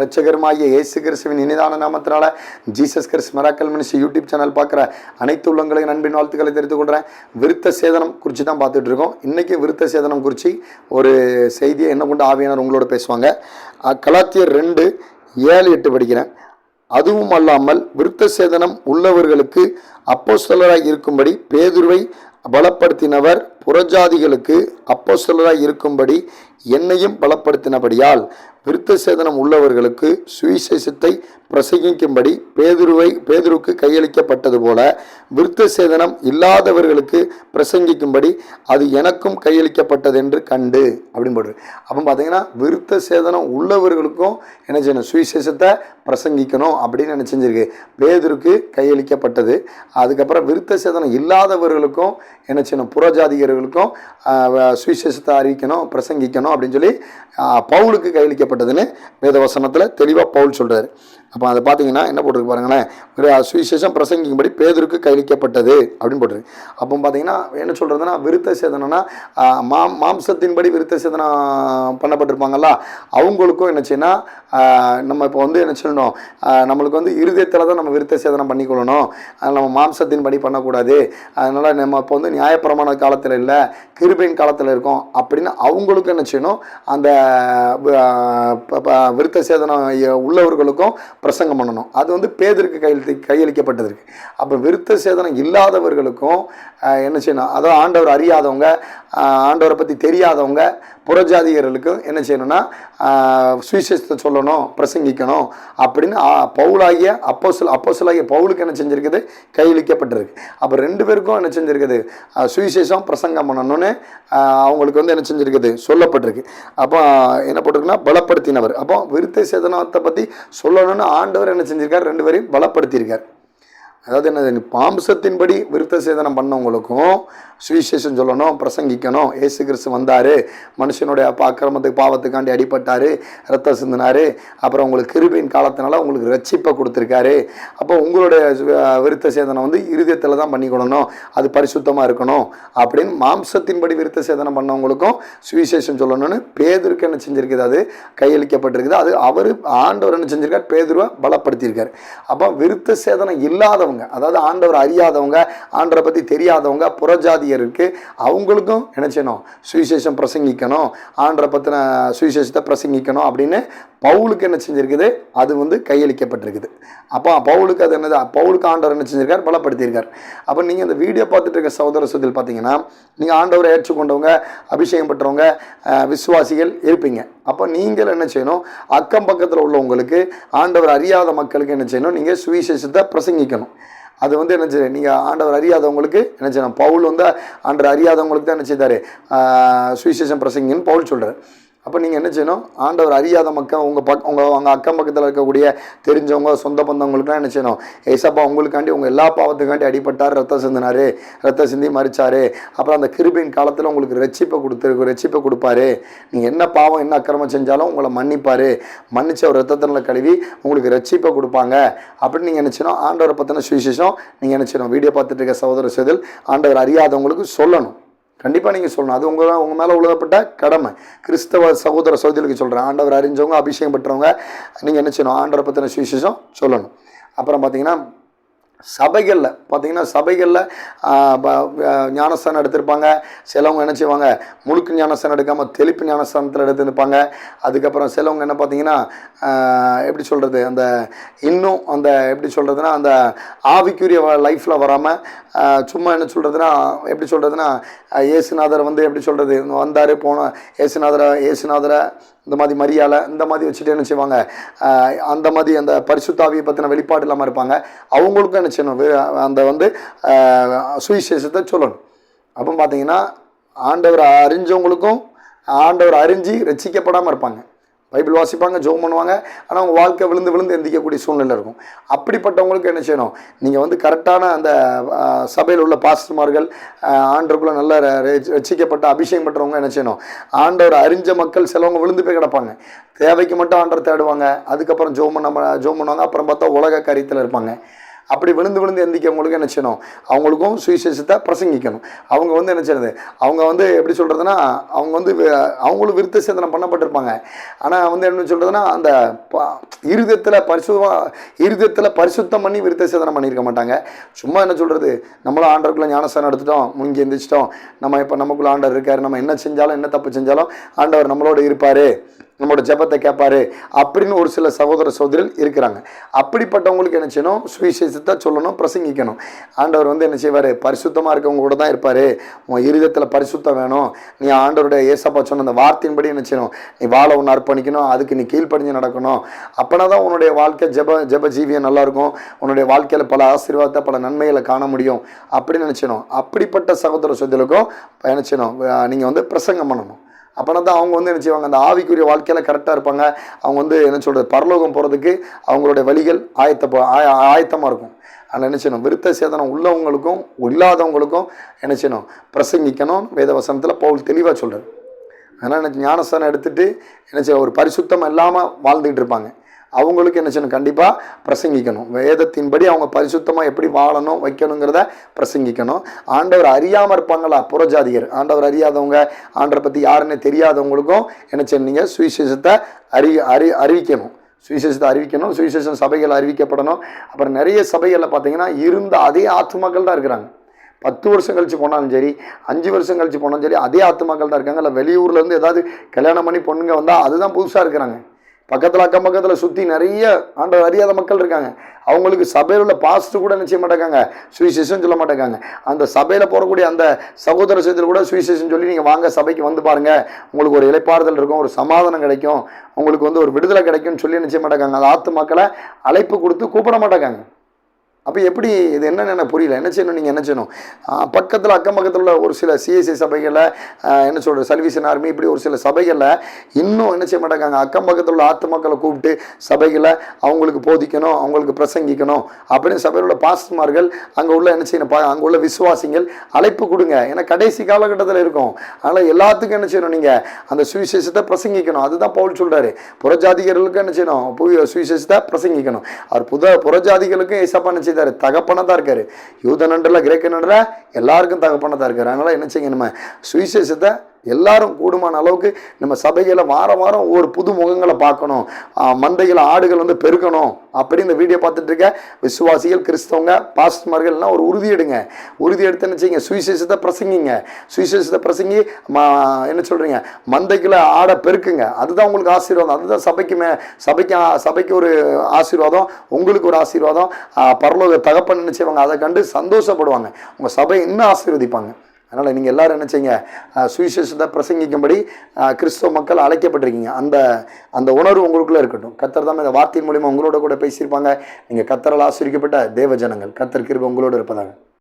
ரட்சகருமாகிய இயேசு கிறிஸ்துவின் இனிதான நாமத்தினால Jesus Christ miracle ministry YouTube channel பார்க்குற அனைத்து உள்ளங்களையும் நண்பின் வாழ்த்துக்களை தெரிந்து கொள்கிறேன் விருத்த சேதனம் குறித்து தான் பார்த்துட்டு இருக்கோம். இன்றைக்கி விருத்த சேதனம் குறித்து ஒரு செய்தியை என்ன கொண்டு ஆவியானவர் உங்களோட பேசுவாங்க. கலாத்தியர் ரெண்டு ஏழு எட்டு படிக்கிறேன். அதுவும் அல்லாமல் விருத்த சேதனம் உள்ளவர்களுக்கு அப்போஸ்தலராய் இருக்கும்படி பேதுருவை பலப்படுத்தினவர் புறஜாதிகளுக்கு அப்போஸ்தலராய் இருக்கும்படி என்னையும் பலப்படுத்தினபடியால் விருத்த சேதனம் உள்ளவர்களுக்கு சுவிசேஷத்தை பிரசங்கிக்கும்படி பேதுருவை பேதுருக்கு கையளிக்கப்பட்டது போல விருத்த சேதனம் இல்லாதவர்களுக்கு பிரசங்கிக்கும்படி அது எனக்கும் கையளிக்கப்பட்டது என்று கண்டு அப்படின்னு போடுறது அப்போ பார்த்தீங்கன்னா விருத்த சேதனம் உள்ளவர்களுக்கும் என்ன செய்யணும்? சுவிசேஷத்தை பிரசங்கிக்கணும் அப்படின்னு என்ன செஞ்சிருக்கு? பேதுருக்கு கையளிக்கப்பட்டது. அதுக்கப்புறம் விருத்த சேதனம் இல்லாதவர்களுக்கும் என்ன செய்யணும்? புறஜாதிகர்களுக்கும் வ- சுவிசேஷத்தை அறிவிக்கணும் பிரசங்கிக்கணும் அப்படின்னு சொல்லி பவுலுக்கு கையளிக்கப்பட்டதுன்னு வேதவசனத்தில் தெளிவாக பவுல் சொல்கிறார் அப்போ அதை பார்த்தீங்கன்னா என்ன போட்டிருக்கு பாருங்களேன்? சுவிசேஷம் பிரசங்கிக்கும்படி பேதருக்கு கையளிக்கப்பட்டது அப்படின்னு போட்டிருக்கு. அப்போ பார்த்தீங்கன்னா என்ன சொல்கிறதுனா விருத்த சேதனம்னா மா மாம் மாம்சத்தின்படி விருத்த சேதனம் பண்ணப்பட்டிருப்பாங்கல்ல அவங்களுக்கும் என்ன நம்ம இப்போ வந்து என்ன சொல்லணும் நம்மளுக்கு வந்து இருதயத்தில் தான் நம்ம விருத்த சேதனம் பண்ணிக்கொள்ளணும். அதனால் நம்ம மாம்சத்தின்படி பண்ணக்கூடாது. அதனால் நம்ம இப்போ வந்து நியாயப்பிரமான காலத்தில் இல்லை கிருபையின் காலத்தில் இருக்கோம் அப்படின்னு அவங்களுக்கும் என்ன செய்யணும் அந்த விருத்த சேதனம் உள்ளவர்களுக்கும் பிரசங்கம் பண்ணணும். அது வந்து பேதருக்கு கையெழுத்து கையளிக்கப்பட்டதற்கு. அப்போ விருத்த சேதனம் இல்லாதவர்களுக்கும் என்ன செய்யணும்? அதாவது ஆண்டவர் அறியாதவங்க ஆண்டவரை பற்றி தெரியாதவங்க புறஜாதிகர்களுக்கும் என்ன செய்யணும்னா சுவிசேஷத்தை சொல்லணும் பிரசங்கிக்கணும் அப்படின்னு பவுலாகிய அப்போசல் அப்போசலாகிய பவுலுக்கு என்ன செஞ்சிருக்குது? கையளிக்கப்பட்டிருக்கு அப்போ ரெண்டு பேருக்கும் என்ன செஞ்சுருக்குது? சுவிசேஷம் பிரசங்கம் பண்ணணும்னு அவங்களுக்கு வந்து என்ன செஞ்சுருக்குது? சொல்லப்பட்டிருக்கு. அப்போ என்ன போட்டிருக்குன்னா பலப்படுத்தினவர். அப்போ விருத்த சேதனத்தை பற்றி சொல்லணும்னு ஆண்டவர் என்ன செஞ்சுருக்கார்? ரெண்டு பேரையும் பலப்படுத்தியிருக்கார். அதாவது என்னது பாம்சத்தின்படி விருத்த சேதனம் பண்ணவங்களுக்கும் சுவிசேஷம் சொல்லணும் பிரசங்கிக்கணும். ஏசு கிறிஸ்து வந்தார் மனுஷனுடைய அப்ப அக்கிரமத்துக்கு பாவத்துக்காண்டி அடிபட்டார் ரத்தம் சிந்தினார் அப்புறம் உங்களுக்கு கிருபையின் காலத்தினால உங்களுக்கு ரட்சிப்பை கொடுத்துருக்காரு. அப்போ உங்களுடைய விருத்த சேதனம் வந்து இருதயத்தில் தான் பண்ணிக்கொள்ளணும் அது பரிசுத்தமாக இருக்கணும் அப்படின்னு மாம்சத்தின்படி விருத்த சேதனம் பண்ணவங்களுக்கும் சுவிசேஷம் சொல்லணும்னு பேதருக்கு என்ன செஞ்சிருக்குது அது? கையளிக்கப்பட்டிருக்குது. அது அவர் ஆண்டவர் என்ன செஞ்சுருக்கார்? பேதுருவை பலப்படுத்தியிருக்கார். அப்போ விருத்த சேதனம் இல்லாதவங்க அதாவது ஆண்டவர் அறியாதவங்க ஆண்டரை பற்றி தெரியாதவங்க புறஜாதியருக்கு அவங்களுக்கும் என்ன செய்யணும்? சுவிசேஷம் பிரசங்கிக்கணும். ஆண்டரை பற்றின சுவிசேஷத்தை பிரசங்கிக்கணும் அப்படின்னு பவுலுக்கு என்ன செஞ்சிருக்குது? அது வந்து கையளிக்கப்பட்டிருக்குது. அப்போ பவுலுக்கு அது என்னது? பவுலுக்கு ஆண்டவர் என்ன செஞ்சிருக்கார்? பலப்படுத்தியிருக்கார். அப்போ நீங்கள் இந்த வீடியோ பார்த்துட்டு இருக்க சகோதர சுதில் பார்த்தீங்கன்னா நீங்கள் ஆண்டவரை ஏற்றுக்கொண்டவங்க அபிஷேகம் பெற்றவங்க விசுவாசிகள் இருப்பீங்க. அப்போ நீங்கள் என்ன செய்யணும்? அக்கம் பக்கத்தில் உள்ளவங்களுக்கு ஆண்டவர் அறியாத மக்களுக்கு என்ன செய்யணும்? நீங்கள் சுவிசேஷத்தை பிரசங்கிக்கணும். அது வந்து என்ன செய்ய நீங்கள் ஆண்டவர் அறியாதவங்களுக்கு என்ன செய்யணும்? பவுல் வந்து ஆண்டவர் அறியாதவங்களுக்கு தான் என்ன செய்தார்? சுவிசேஷம் பிரசங்கின்னு பவுல் சொல்கிறார் அப்போ நீங்கள் என்ன செய்யணும்? ஆண்டவர் அறியாத மக்கள் உங்கள் பக் உங்கள் உங்கள் அக்கம் பக்கத்தில் இருக்கக்கூடிய தெரிஞ்சவங்க சொந்த பந்தவங்களுக்குலாம் என்ன செய்யணும்? ஏசப்பா உங்களுக்காண்டி உங்கள் எல்லா பாவத்துக்காண்டி அடிபட்டார் ரத்தம் சிந்தினார் ரத்தம் சிந்தி மறிச்சார் அப்புறம் அந்த கிருபின் காலத்தில் உங்களுக்கு ரட்சிப்பை கொடுத்துருக்கு ரட்சிப்பை கொடுப்பாரு. நீங்கள் என்ன பாவம் என்ன அக்கிரமம் செஞ்சாலும் உங்களை மன்னிப்பார். மன்னித்து அவர் ரத்தத்தினில் கழுவி உங்களுக்கு ரட்சிப்பை கொடுப்பாங்க. அப்படின்னு நீங்கள் என்ன செய்யணும்? ஆண்டவரை பற்றின சுவிசேஷம் நீங்கள் என்ன செய்யணும்? வீடியோ பார்த்துட்டு இருக்க சகோதர செதில் ஆண்டவர் அறியாதவங்களுக்கு சொல்லணும். கண்டிப்பாக நீங்கள் சொல்லணும். அது உங்கள் உங்கள் மேலே உழுதப்பட்ட கடமை. கிறிஸ்தவ சகோதர சகோதரிக்கு சொல்கிறேன் ஆண்டவர் அறிஞ்சவங்க அபிஷேகம் பெற்றவங்க நீங்கள் என்ன செய்யணும்? ஆண்டவரை பற்றின சுவிசேஷம் சொல்லணும். அப்புறம் பார்த்தீங்கன்னா சபைகளில் பார்த்தீங்கன்னா சபைகளில் ஞானஸ்தானம் எடுத்திருப்பாங்க. சிலவங்க என்ன செய்வாங்க? முழுக்கு ஞானஸ்தானம் எடுக்காமல் தெளிப்பு ஞானஸ்தானத்தில் எடுத்துருப்பாங்க அதுக்கப்புறம் சிலவங்க என்ன பார்த்தீங்கன்னா எப்படி சொல்கிறது அந்த இன்னும் அந்த எப்படி சொல்கிறதுனா அந்த ஆவிக்குரிய லைஃப்பில் வராமல் சும்மா என்ன சொல்கிறதுனா எப்படி சொல்கிறதுனா ஏசுநாதர் வந்து எப்படி சொல்கிறது வந்தார் போன ஏசுநாதரை ஏசுநாதரை இந்த மாதிரி மரியாதை இந்த மாதிரி வச்சுட்டு என்ன செய்வாங்க? அந்த மாதிரி அந்த பரிசுத்தாவியை பற்றின வெளிப்பாடு இல்லாமல் இருப்பாங்க. அவங்களுக்கும் என்ன செய்யணும் அந்த வந்து சுவிசேஷத்தை சொல்லணும். அப்போ பார்த்தீங்கன்னா ஆண்டவர் அறிஞ்சவங்களுக்கும் ஆண்டவர் அறிஞ்சு ரசிக்கப்படாமல் இருப்பாங்க. பைபிள் வாசிப்பாங்க ஜோம் பண்ணுவாங்க. ஆனால் அவங்க வாழ்க்கை விழுந்து விழுந்து எந்திக்கக்கூடிய சூழ்நிலை இருக்கும். அப்படிப்பட்டவங்களுக்கு என்ன செய்யணும்? நீங்கள் வந்து கரெக்டான அந்த சபையில் உள்ள பாஸ்டர்மார்கள் ஆண்டருக்குள்ளே நல்ல ரசிக்கப்பட்ட ரட்சிக்கப்பட்ட அபிஷேகம் பெற்றவங்க என்ன செய்யணும்? ஆண்டவர் அறிஞ்ச மக்கள் சிலவங்க விழுந்து போய் கிடப்பாங்க. தேவைக்கு மட்டும் ஆண்டவர் தேடுவாங்க. அதுக்கப்புறம் ஜோம் பண்ண ஜோம் பண்ணுவாங்க. அப்புறம் பார்த்தா உலக கரியத்தில் இருப்பாங்க. அப்படி விழுந்து விழுந்து எந்திக்கவங்களுக்கு என்ன செய்யணும்? அவங்களுக்கும் சுவிசேஷத்தை பிரசங்கிக்கணும். அவங்க வந்து என்ன செய்யறது? அவங்க வந்து எப்படி சொல்கிறதுனா அவங்க வந்து அவங்களும் விருத்த சேதனம் பண்ணப்பட்டிருப்பாங்க. ஆனால் வந்து என்ன சொல்கிறதுனா அந்த ப- இருதயத்தில் பரிசுத்தமாக இருதயத்தில் பரிசுத்தம் பண்ணி விருத்த சேதனம் பண்ணியிருக்க மாட்டாங்க. சும்மா என்ன சொல்கிறது நம்மளும் ஆண்டருக்குள்ள ஞானஸ்தானம் எடுத்துட்டோம் முங்கி எந்திரிச்சிட்டோம். நம்ம இப்போ நமக்குள்ள ஆண்டவர் இருக்கார். நம்ம என்ன செஞ்சாலும் என்ன தப்பு செஞ்சாலும் ஆண்டவர் நம்மளோட இருப்பார். நம்மளோட ஜெபத்தை கேட்பாரு அப்படின்னு ஒரு சில சகோதர சகோதரிகள் இருக்கிறாங்க. அப்படிப்பட்டவங்களுக்கு என்ன செய்யணும்? சுவிசேஷத்தை சொல்லணும் பிரசங்கிக்கணும். ஆண்டவர் வந்து என்ன செய்வார்? பரிசுத்தமாக இருக்கவங்க கூட தான் இருப்பார். உன் இருதத்தில் பரிசுத்தம் வேணும். நீ ஆண்டவருடைய ஏசப்பா சொன்ன அந்த வார்த்தையின்படி என்ன செய்யணும்? நீ வாழ ஒன்று அர்ப்பணிக்கணும். அதுக்கு நீ கீழ்ப்படிஞ்சு நடக்கணும். அப்போனா தான் உன்னுடைய வாழ்க்கை ஜெப ஜெப ஜீவியம் நல்லா இருக்கும் உன்னுடைய வாழ்க்கையில் பல ஆசீர்வாதத்தை பல நன்மைகளை காண முடியும் அப்படின்னு நினச்சிடணும் அப்படிப்பட்ட சகோதர சொந்தலுக்கும் என்ன செய்யணும்? நீங்கள் வந்து பிரசங்கம் பண்ணணும். அப்போனா தான் அவங்க வந்து என்ன செய்வாங்க? அந்த ஆவிக்குரிய வாழ்க்கையில் கரெக்டாக இருப்பாங்க. அவங்க வந்து என்ன சொல்கிறது பரலோகம் போகிறதுக்கு அவங்களுடைய வழிகள் ஆயத்த ஆயத்தமாக இருக்கும். அதில் என்ன செய்யணும்? விருத்த சேதனம் உள்ளவங்களுக்கும் இல்லாதவங்களுக்கும் என்ன செய்யணும்? பிரசங்கிக்கணும். வேதவசனத்தில் பவுல் தெளிவாக சொல்கிறார் அதனால் எனக்கு ஞானஸ்தானம் எடுத்துகிட்டு என்ன செய்ய ஒரு பரிசுத்தம் இல்லாமல் வாழ்ந்துக்கிட்டு இருப்பாங்க. அவங்களுக்கு என்ன செய்யணும்? கண்டிப்பாக பிரசங்கிக்கணும். வேதத்தின்படி அவங்க பரிசுத்தமாக எப்படி வாழணும் வைக்கணுங்கிறத பிரசங்கிக்கணும். ஆண்டவர் அறியாமல் இருப்பாங்களா? புறஜாதிகர். ஆண்டவர் அறியாதவங்க ஆண்டவரை பற்றி யாருன்னு தெரியாதவங்களுக்கும் என்ன செய்யணும்? நீங்கள் சுவிசேஷத்தை அறி அறி அறிவிக்கணும். சுவிசேஷத்தை அறிவிக்கணும். சுவிசேஷம் சபைகள் அறிவிக்கப்படணும். அப்புறம் நிறைய சபைகளில் பார்த்தீங்கன்னா இருந்த அதே ஆத்துமாக்கள் தான் இருக்கிறாங்க. பத்து வருஷம் கழிச்சு போனாலும் சரி அஞ்சு வருஷம் கழிச்சு போனாலும் சரி அதே ஆத்துமாக்கள் தான் இருக்காங்க. இல்லை வெளியூர்லேருந்து ஏதாவது கல்யாணம் பண்ணி பொண்ணுங்க வந்தால் அதுதான் புதுசாக இருக்கிறாங்க. பக்கத்தில் அக்கம் பக்கத்தில் சுற்றி நிறைய ஆண்டவர் அறியாத மக்கள் இருக்காங்க. அவங்களுக்கு சபையில் உள்ள பாஸ்ட்டு கூட நிச்சய மாட்டாங்க சுவிசேஷம் சொல்ல மாட்டாங்க அந்த சபையில் போகக்கூடிய அந்த சகோதர சேர்த்து கூட சுவிசேஷம் சொல்லி நீங்கள் வாங்க சபைக்கு வந்து பாருங்கள் உங்களுக்கு ஒரு இலைப்பாறுதல் இருக்கும் ஒரு சமாதானம் கிடைக்கும். உங்களுக்கு வந்து ஒரு விடுதலை கிடைக்கும்னு சொல்லி நிச்சய மாட்டாங்க அந்த ஆத்து மக்களை அழைப்பு கொடுத்து கூப்பிட மாட்டாங்க அப்போ எப்படி இது என்னென்ன புரியல. என்ன செய்யணும் நீங்கள் என்ன செய்யணும்? பக்கத்தில் அக்கம் பக்கத்தில் உள்ள ஒரு சில சிஎஸ்சி சபைகளில் என்ன சொல்கிறது சல்வீசன் ஆர்மி இப்படி ஒரு சில சபைகளில் இன்னும் என்ன செய்ய மாட்டாங்க. அக்கம் பக்கத்தில் உள்ள ஆத்து மக்களை கூப்பிட்டு சபைகளை அவங்களுக்கு போதிக்கணும் அவங்களுக்கு பிரசங்கிக்கணும் அப்படின்னு சபையில் உள்ள பாஸ்டர்மார்கள் அங்கே உள்ள என்ன செய்யணும் அங்கே உள்ள விசுவாசிகள் அழைப்பு கொடுங்க. ஏன்னா கடைசி காலகட்டத்தில் இருக்கும். அதனால் எல்லாத்துக்கும் என்ன செய்யணும் நீங்கள் அந்த சுவிசேஷத்தை பிரசங்கிக்கணும். அதுதான் பவுல் சொல்கிறாரு புறஜாதிகர்களுக்கு என்ன செய்யணும்? புவி சுவிசேஷத்தை பிரசங்கிக்கணும். அவர் புத புறஜாதிகளுக்கும் ஏசப்பா என்ன செய்தார். தகப்பனாக தான் இருக்காரு. யூத நன்றில் கிரேக்க நன்றில் எல்லாருக்கும் தகப்பனாக தான் இருக்காரு. அதனால் என்ன செய்யுங்க நம்ம சுவிசேஷத்தை எல்லாரும் கூடுமான அளவுக்கு நம்ம சபைகளை வாரம் வாரம் ஒரு புது முகங்களை பார்க்கணும். மந்தையில் ஆடுகள் வந்து பெருக்கணும் அப்படி இந்த வீடியோ பார்த்துட்டு இருக்க. விசுவாசிகள் கிறிஸ்தவங்க பாஸ்டர்மார்கள்லாம் ஒரு உறுதி எடுங்க. உறுதி எடுத்து என்ன செய்யுங்க? சுவிசேஷத்தை பிரசங்கிங்க. சுவிசேஷத்தை பிரசங்கி என்ன சொல்கிறீங்க மந்தைக்குள்ள ஆடை பெருக்குங்க. அதுதான் உங்களுக்கு ஆசீர்வாதம். அதுதான் சபைக்கு மே சபைக்கு சபைக்கு ஒரு ஆசீர்வாதம். உங்களுக்கு ஒரு ஆசீர்வாதம். பரலோக தகப்பன் என்ன அதை கண்டு சந்தோஷப்படுவாங்க. உங்கள் சபை இன்னும் ஆசீர்வதிப்பாங்க. அதனால் நீங்கள் எல்லோரும் என்ன செய்யுங்க சுவிசேஷத்தை பிரசங்கிக்கும்படி கிறிஸ்தவ மக்கள் அழைக்கப்பட்டிருக்கீங்க. அந்த அந்த உணர்வு உங்களுக்குள்ளே இருக்கட்டும். கத்தர் தான் இந்த வார்த்தையின் மூலிமா உங்களோட கூட பேசியிருப்பாங்க. நீங்கள் கத்தரால் ஆசிரிக்கப்பட்ட தேவ ஜனங்கள் கத்தர் கிருப உங்களோட இருப்பதாக.